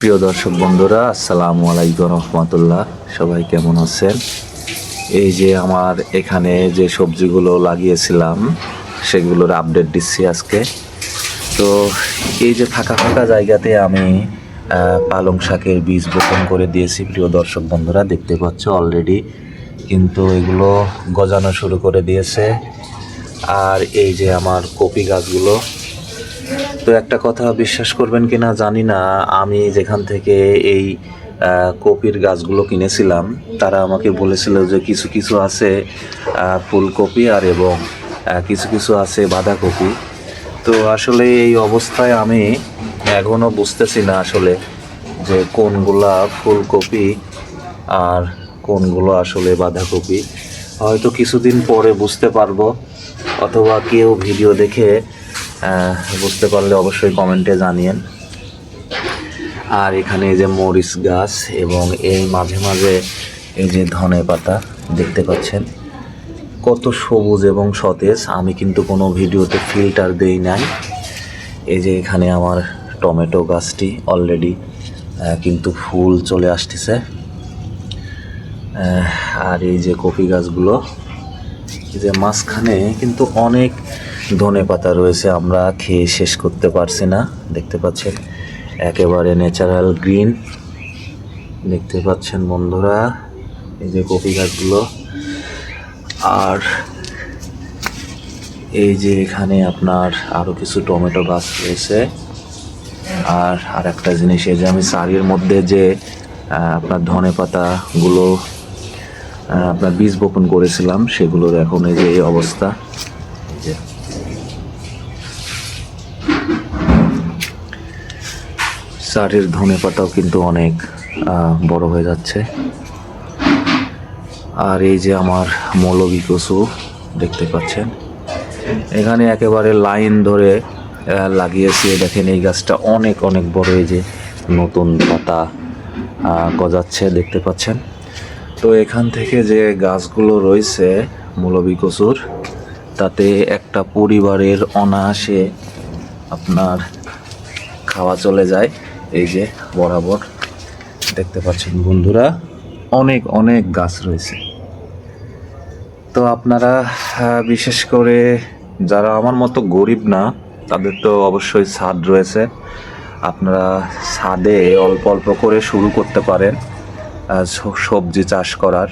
প্রিয় দর্শক বন্ধুরা, আসসালামু আলাইকুম রহমতুল্লাহ। সবাই কেমন আছেন? এই যে আমার এখানে যে সবজিগুলো লাগিয়েছিলাম, সেগুলোর আপডেট দিচ্ছি আজকে। তো এই যে ফাঁকা ফাঁকা জায়গাতে আমি পালং শাকের বীজ বপন করে দিয়েছি, প্রিয় দর্শক বন্ধুরা, দেখতে পাচ্ছ অলরেডি কিন্তু এগুলো গজানো শুরু করে দিয়েছে। আর এই যে আমার কপি গাছগুলো তো একটা কথা বিশ্বাস করবেন কিনা জানি না। আমি যেখান থেকে এই কপির গাছগুলো কিনেছিলাম, তারা আমাকে বলেছিল যে কিছু কিছু আছে ফুলকপি আর এবং কিছু কিছু আছে বাঁধাকপি। তো আসলে এই অবস্থায় আমি এখনও বুঝতেছি না আসলে যে কোনগুলা ফুলকপি আর কোনগুলো আসলে বাঁধাকপি। হয়তো কিছুদিন পরে বুঝতে পারব, অথবা কেউ ভিডিও দেখে বুঝতে পারলে অবশ্যই কমেন্টে জানিয়েন। আর এখানে এই যে মরিচ গাছ এবং এই মাঝে মাঝে এই যে ধনে পাতা দেখতে পাচ্ছেন, কত সবুজ এবং সতেজ। আমি কিন্তু কোনো ভিডিওতে ফিল্টার দেই নাই। এই যে এখানে আমার টমেটো গাছটি অলরেডি কিন্তু ফুল চলে আসতেছে। আর এই যে কপি গাছগুলো, এই যে মাঝখানে কিন্তু অনেক ধনে পাতা রয়েছে, আমরা খেয়ে শেষ করতে পারছি না। দেখতে পাচ্ছেন, একেবারে ন্যাচারাল গ্রিন দেখতে পাচ্ছেন বন্ধুরা, এই যে কপি গাছগুলো। আর এই যে এখানে আপনার আরও কিছু টমেটো গাছ রয়েছে। আর আর একটা জিনিস, এই যে আমি সারির মধ্যে যে আপনার ধনে পাতাগুলো আপনার বীজ বপন করেছিলাম, সেগুলোর এখন এই যে এই অবস্থা। যে সারের ধনে পাতাও কিন্তু অনেক বড় হয়ে যাচ্ছে। আর এই যে আমার মৌলবী কচু দেখতে পাচ্ছেন। এখানে একেবারে লাইন ধরে লাগিয়েছি। দেখেন, এই গাছটা অনেক অনেক বড়। এই যে নতুন পাতা গজাচ্ছে, দেখতে পাচ্ছেন। তো এখান থেকে যে গাছগুলো রয়েছে মৌলবী কচুর তাতে একটা পরিবারের অনায়াসে আপনার খাওয়া চলে যায়। এই যে বরাবর দেখতে পাচ্ছেন বন্ধুরা, অনেক অনেক গাছ রয়েছে। তো আপনারা বিশেষ করে যারা আমার মতো গরিব না, তাদের তো অবশ্যই ছাদ রয়েছে। আপনারা ছাদে অল্প অল্প করে শুরু করতে পারেন সবজি চাষ করার।